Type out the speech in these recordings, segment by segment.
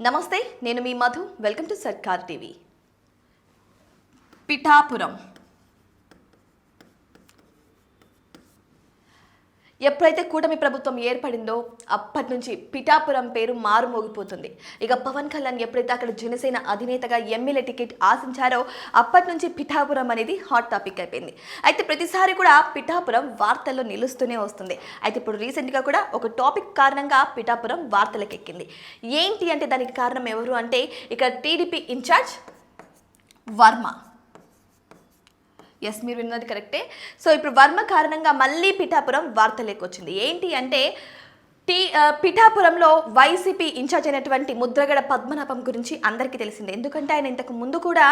నమస్తే నేను మీ Madhu. Welcome to Sarkar TV. Pithapuram. ఎప్పుడైతే కూటమి ప్రభుత్వం ఏర్పడిందో అప్పటి నుంచి పిఠాపురం పేరు మారుమోగిపోతుంది. ఇక పవన్ కళ్యాణ్ ఎప్పుడైతే అక్కడ జనసేన అధినేతగా ఎమ్మెల్యే టికెట్ ఆశించారో అప్పటి నుంచి పిఠాపురం అనేది హాట్ టాపిక్ అయిపోయింది. అయితే ప్రతిసారి కూడా పిఠాపురం వార్తల్లో నిలుస్తూనే వస్తుంది. అయితే ఇప్పుడు రీసెంట్గా కూడా ఒక టాపిక్ కారణంగా పిఠాపురం వార్తలకు ఎక్కింది ఏంటి అంటే దానికి కారణం ఎవరు అంటే ఇక్కడ టీడీపీ ఇన్ఛార్జ్ వర్మ. ఎస్ మీరు విన్నది కరెక్టే సో ఇప్పుడు వర్మ కారణంగా మళ్ళీ పిఠాపురం వార్తలోకి వచ్చింది ఏంటి అంటే టీ పిఠాపురంలో వైసీపీ ఇన్ఛార్జ్ అయినటువంటి ముద్రగడ పద్మనాభం గురించి అందరికీ తెలిసిందే. ఎందుకంటే ఆయన ఇంతకు ముందు కూడా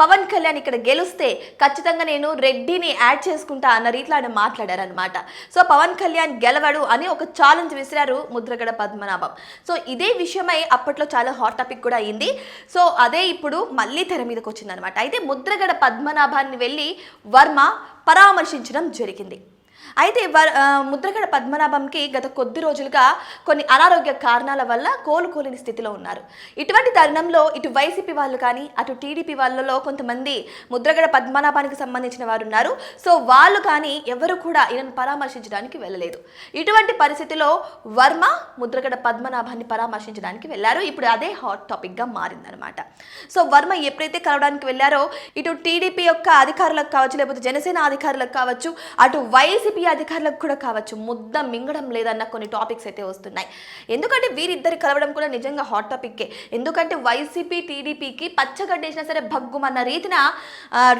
పవన్ కళ్యాణ్ ఇక్కడ గెలిస్తే ఖచ్చితంగా నేను రెడ్డిని యాడ్ చేసుకుంటా అన్న రీతిలో ఆయన మాట్లాడారనమాట సో పవన్ కళ్యాణ్ గెలవడు అని ఒక ఛాలెంజ్ విసిరారు ముద్రగడ పద్మనాభం. సో ఇదే విషయమై అప్పట్లో చాలా హాట్ టాపిక్ కూడా అయింది. సో అదే ఇప్పుడు మళ్ళీ తెర మీదకి వచ్చిందనమాట అయితే ముద్రగడ పద్మనాభాన్ని వెళ్ళి వర్మ పరామర్శించడం జరిగింది. అయితే వర్ ముద్రగడ పద్మనాభంకి గత కొద్ది రోజులుగా కొన్ని అనారోగ్య కారణాల వల్ల కోలుకోలేని స్థితిలో ఉన్నారు. ఇటువంటి తరుణంలో ఇటు వైసీపీ వాళ్ళు కానీ అటు టీడీపీ వాళ్ళలో కొంతమంది ముద్రగడ పద్మనాభానికి సంబంధించిన వారు ఉన్నారు సో వాళ్ళు కానీ ఎవరు కూడా ఈయనను పరామర్శించడానికి వెళ్ళలేదు. ఇటువంటి పరిస్థితిలో వర్మ ముద్రగడ పద్మనాభాన్ని పరామర్శించడానికి వెళ్ళారు. ఇప్పుడు అదే హాట్ టాపిక్గా మారిందనమాట సో వర్మ ఎప్పుడైతే కలవడానికి వెళ్ళారో ఇటు టీడీపీ యొక్క అధికారులకు కావచ్చు లేకపోతే జనసేన అధికారులకు కావచ్చు అటు వైసీపీ అధికారులకు కూడా కావచ్చు. ముద్ద మింగడం లేదన్న కొన్ని టాపిక్స్ అయితే వస్తున్నాయి. ఎందుకంటే వీరిద్దరు కలవడం కూడా నిజంగా హాట్ టాపిక్కే. ఎందుకంటే వైసీపీ టీడీపీకి పచ్చగడ్డేసినా సరే భగ్గుమన్న రీతిన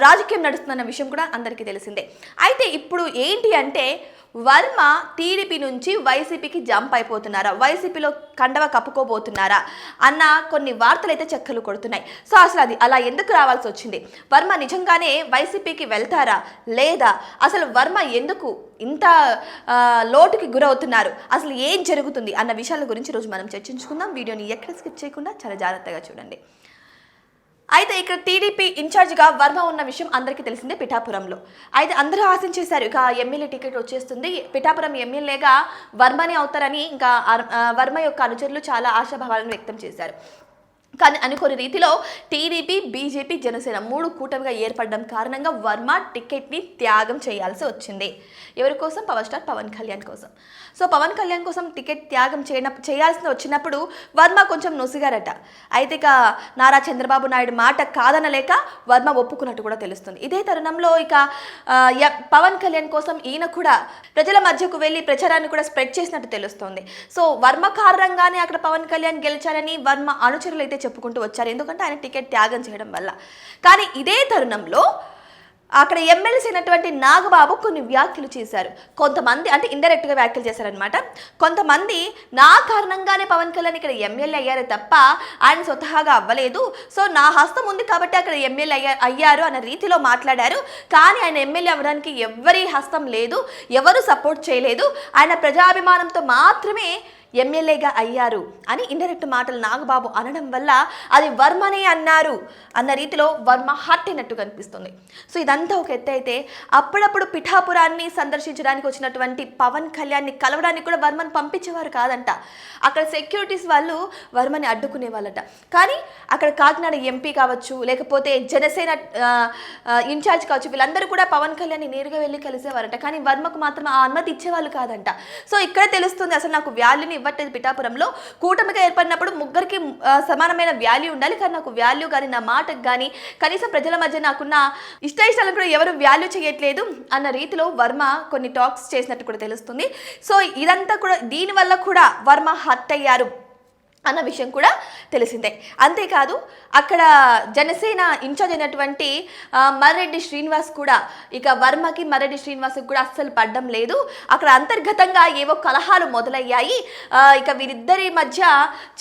రాజకీయం నడుస్తుందన్న విషయం కూడా అందరికీ తెలిసిందే. అయితే ఇప్పుడు ఏంటి అంటే వర్మ టీడీపీ నుంచి వైసీపీకి జంప్ అయిపోతున్నారా? వైసీపీలో కండవ కప్పుకోబోతున్నారా? అన్న కొన్ని వార్తలు అయితే చెక్కలు కొడుతున్నాయి. సో అసలు అది అలా ఎందుకు రావాల్సి వచ్చింది? వర్మ నిజంగానే వైసీపీకి వెళ్తారా? లేదా? అసలు వర్మ ఎందుకు ఇంత లోటుకి గురవుతున్నారు? అసలు ఏం జరుగుతుంది? అన్న విషయాల గురించి రోజు మనం చర్చించుకుందాం. వీడియోని ఎక్కడ స్కిప్ చేయకుండా చాలా జాగ్రత్తగా చూడండి. అయితే ఇక్కడ టీడీపీ ఇన్ఛార్జిగా వర్మ ఉన్న విషయం అందరికీ తెలిసిందే పిఠాపురంలో. అయితే అందరూ ఆశించేశారు ఇక ఎమ్మెల్యే టికెట్ వచ్చేస్తుంది. పిఠాపురం ఎమ్మెల్యేగా వర్మనే అవుతారని ఇంకా వర్మ యొక్క అనుచరులు చాలా ఆశాభావాలను వ్యక్తం చేశారు. కానీ అనుకోని రీతిలో టీడీపీ బీజేపీ జనసేన మూడు కూటమిగా ఏర్పడడం కారణంగా వర్మ టికెట్ని త్యాగం చేయాల్సి వచ్చింది. ఎవరి కోసం? పవర్ స్టార్ పవన్ కళ్యాణ్ కోసం. సో పవన్ కళ్యాణ్ కోసం టికెట్ త్యాగం చేయన చేయాల్సి వచ్చినప్పుడు వర్మ కొంచెం నొసిగారట. అయితే ఇక నారా చంద్రబాబు నాయుడు మాట కాదనలేక వర్మ ఒప్పుకున్నట్టు కూడా తెలుస్తుంది. ఇదే తరుణంలో ఇక పవన్ కళ్యాణ్ కోసం ఈయన కూడా ప్రజల మధ్యకు వెళ్ళి ప్రచారాన్ని కూడా స్ప్రెడ్ చేసినట్టు తెలుస్తుంది. సో వర్మ కారణంగానే అక్కడ పవన్ కళ్యాణ్ గెలిచారని వర్మ అనుచరులు అయితే చెప్పుకుంటూ వచ్చారు. ఎందుకంటే ఆయన టికెట్ త్యాగం చేయడం వల్ల. కానీ ఇదే తరుణంలో అక్కడ ఎమ్మెల్సీ అయినటువంటి నాగబాబు కొన్ని వ్యాఖ్యలు చేశారు. కొంతమంది అంటే ఇండైరెక్ట్గా వ్యాఖ్యలు చేశారనమాట కొంతమంది నా కారణంగానే పవన్ కళ్యాణ్ ఇక్కడ ఎమ్మెల్యే అయ్యారే తప్ప ఆయన స్వతహాగా అవ్వలేదు. సో నా హస్తం ఉంది కాబట్టి అక్కడ ఎమ్మెల్యే అయ్యా అయ్యారు అన్న రీతిలో మాట్లాడారు. కానీ ఆయన ఎమ్మెల్యే అవ్వడానికి ఎవరి హస్తం లేదు. ఎవరు సపోర్ట్ చేయలేదు. ఆయన ప్రజాభిమానంతో మాత్రమే ఎమ్మెల్యేగా అయ్యారు అని ఇండైరెక్ట్ మాటలు నాగబాబు అనడం వల్ల అది వర్మనే అన్నారు అన్న రీతిలో వర్మ హట్టినట్టు కనిపిస్తుంది. సో ఇదంతా ఒక ఎత్తు అయితే అప్పుడప్పుడు పిఠాపురాన్ని సందర్శించడానికి వచ్చినటువంటి పవన్ కళ్యాణ్ని కలవడానికి కూడా వర్మను పంపించేవారు కాదంట. అక్కడ సెక్యూరిటీస్ వాళ్ళు వర్మని అడ్డుకునే వాళ్ళట. కానీ అక్కడ కాకినాడ ఎంపీ కావచ్చు లేకపోతే జనసేన ఇన్ఛార్జ్ కావచ్చు వీళ్ళందరూ కూడా పవన్ కళ్యాణ్ని నేరుగా వెళ్ళి కలిసేవారట. కానీ వర్మకు మాత్రం ఆ అనుమతి ఇచ్చేవాళ్ళు కాదంట. సో ఇక్కడ తెలుస్తుంది అసలు నాకు వాల్యూని ఇవ్వట్లేదు పిఠాపురంలో. కూటమిగా ఏర్పడినప్పుడు ముగ్గురికి సమానమైన వాల్యూ ఉండాలి. కానీ నాకు వాల్యూ కానీ నా మాటకు కానీ కనీసం ప్రజల మధ్య నాకున్న ఇష్ట ఇష్టాలను కూడా ఎవరు వాల్యూ చేయట్లేదు అన్న రీతిలో వర్మ కొన్ని టాక్స్ చేసినట్టు కూడా తెలుస్తుంది. సో ఇదంతా కూడా దీనివల్ల కూడా వర్మ హర్ట్ అయ్యారు. అన్న విషయం కూడా తెలిసిందే. అంతేకాదు అక్కడ జనసేన ఇన్ఛార్జ్ అయినటువంటి మర్రెడ్డి శ్రీనివాస్ కూడా ఇక వర్మకి మర్రెడ్డి శ్రీనివాస్కి కూడా అస్సలు పడ్డం లేదు. అక్కడ అంతర్గతంగా ఏవో కలహాలు మొదలయ్యాయి. ఇక వీరిద్దరి మధ్య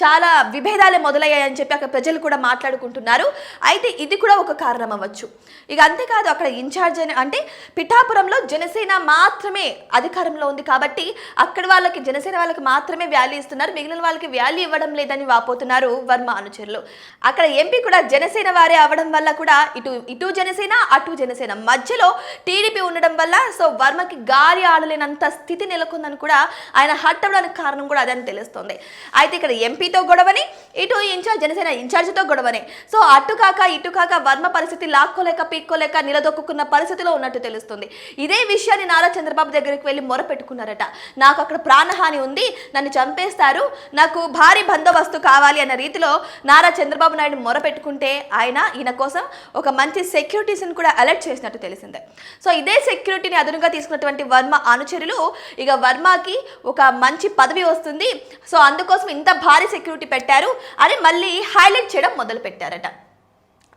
చాలా విభేదాలే మొదలయ్యాయని చెప్పి అక్కడ ప్రజలు కూడా మాట్లాడుకుంటున్నారు. అయితే ఇది కూడా ఒక కారణం అవ్వచ్చు ఇక అంతేకాదు అక్కడ ఇన్ఛార్జ్ అయిన అంటే పిఠాపురంలో జనసేన మాత్రమే అధికారంలో ఉంది కాబట్టి అక్కడ వాళ్ళకి జనసేన వాళ్ళకి మాత్రమే వ్యాల్యూ ఇస్తున్నారు. మిగిలిన వాళ్ళకి వ్యాల్యూ ఇవ్వడం లేదని వాపోతున్నారు వర్మ అనుచరులు. అక్కడ ఎంపీ కూడా జనసేన వారే అవడం వల్ల కూడా ఇటు ఇటు జనసేన అటు జనసేన మధ్యలో టీడీపీ ఉండడం వల్ల సో వర్మకి గాలి ఆడలేనంత స్థితి నెలకొందని కూడా ఆయన హట్ కారణం కూడా అదని తెలుస్తుంది. అయితే ఇక్కడ ఎంపీతో గొడవని ఇటు ఇన్ఛార్జ్ జనసేన ఇన్ఛార్జితో గొడవనే. సో అటు కాక ఇటు కాక వర్మ పరిస్థితి లాక్కోలేక పీక్కోలేక నిలదొక్కున్న పరిస్థితిలో ఉన్నట్టు తెలుస్తుంది. ఇదే విషయాన్ని నారా చంద్రబాబు దగ్గరికి వెళ్ళి మొరపెట్టుకున్నారట నాకు అక్కడ ప్రాణహాని ఉంది నన్ను చంపేస్తారు నాకు భారీ బందోబస్తు కావాలి అన్న రీతిలో నారా చంద్రబాబు నాయుడు మొరపెట్టుకుంటే ఆయన ఈయన కోసం ఒక మంచి సెక్యూరిటీస్ని కూడా అలర్ట్ చేసినట్టు తెలిసిందే. సో ఇదే సెక్యూరిటీని అదునుగా తీసుకున్నటువంటి వర్మ అనుచరులు ఇక వర్మకి ఒక మంచి పదవి వస్తుంది. సో అందుకోసం ఇంత భారీ సెక్యూరిటీ పెట్టారు. అని మళ్ళీ హైలైట్ చేయడం మొదలు పెట్టారట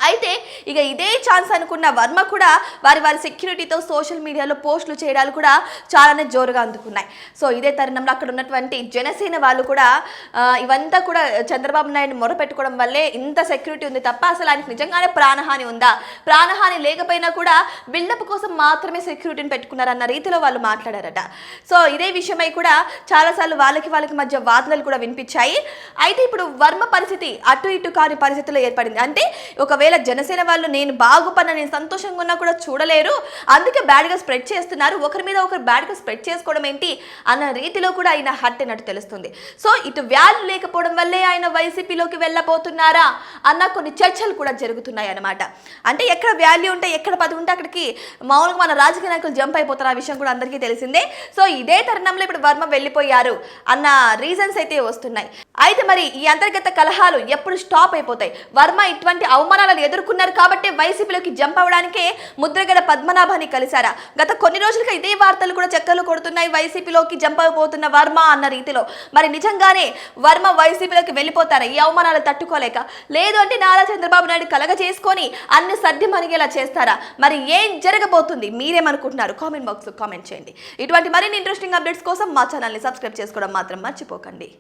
అయితే ఇక ఇదే ఛాన్స్ అనుకున్న వర్మ కూడా వారి వారి సెక్యూరిటీతో సోషల్ మీడియాలో పోస్టులు చేయడాలు కూడా చాలానే జోరుగా అందుకున్నాయి. సో ఇదే తరుణంలో అక్కడ ఉన్నటువంటి జనసేన వాళ్ళు కూడా ఇవంతా కూడా చంద్రబాబు నాయుడు మొరపెట్టుకోవడం వల్లే ఇంత సెక్యూరిటీ ఉంది తప్ప అసలు ఆయనకి నిజంగానే ప్రాణహాని ఉందా? ప్రాణహాని లేకపోయినా కూడా బిల్డప్ కోసం మాత్రమే సెక్యూరిటీని పెట్టుకున్నారన్న రీతిలో వాళ్ళు మాట్లాడారట. సో ఇదే విషయమై కూడా చాలాసార్లు వాళ్ళకి వాళ్ళకి మధ్య వాదనలు కూడా వినిపించాయి. అయితే ఇప్పుడు వర్మ పరిస్థితి అటు ఇటు కాని పరిస్థితుల్లో ఏర్పడింది. అంటే ఒకవేళ జనసేన వాళ్ళు నేను బాగుపడిన నేను సంతోషంగా ఉన్నా కూడా చూడలేరు. అందుకే బ్యాడ్గా స్ప్రెడ్ చేస్తున్నారు. ఒకరి మీద ఒకరు బ్యాడ్గా స్ప్రెడ్ చేసుకోవడం ఏంటి అన్న రీతిలో కూడా ఆయన హట్ అయినట్టు తెలుస్తుంది. సో ఇటు వాల్యూ లేకపోవడం వల్లే ఆయన వైసీపీలోకి వెళ్ళబోతున్నారా అన్న కొన్ని చర్చలు కూడా జరుగుతున్నాయి అన్నమాట. అంటే ఎక్కడ వాల్యూ ఉంటే ఎక్కడ పది ఉంటే అక్కడికి మామూలుగా మన రాజకీయ నాయకులు జంప్ అయిపోతారు. ఆ విషయం కూడా అందరికీ తెలిసిందే. సో ఇదే తరుణంలో ఇప్పుడు వర్మ వెళ్ళిపోయారు అన్న రీజన్స్ అయితే వస్తున్నాయి. అయితే మరి ఈ అంతర్గత కలహాలు ఎప్పుడు స్టాప్ అయిపోతాయి? వర్మ ఇటువంటి అవమానాలను ఎదుర్కొన్నారు కాబట్టి వైసీపీలోకి జంప్ అవడానికే ముద్రగడ పద్మనాభాన్ని కలిశారా. గత కొన్ని రోజులుగా ఇదే వార్తలు కూడా చక్కర్లు కొడుతున్నాయి. వైసీపీలోకి జంప్ అయిపోతున్న వర్మ అన్న రీతిలో. మరి నిజంగానే వర్మ వైసీపీలోకి వెళ్ళిపోతారా? ఈ అవమానాలు తట్టుకోలేక. లేదు అంటే నారా చంద్రబాబు నాయుడు కలగ చేసుకొని అన్ని సర్ది చేస్తారా? మరి ఏం జరగబోతుంది? మీరేమనుకుంటున్నారు? కామెంట్ బాక్స్లో కామెంట్ చేయండి. ఇటువంటి మరిన్ని ఇంట్రెస్టింగ్ అప్డేట్స్ కోసం మా ఛానల్ని సబ్స్క్రైబ్ చేసుకోవడం మాత్రం మర్చిపోకండి.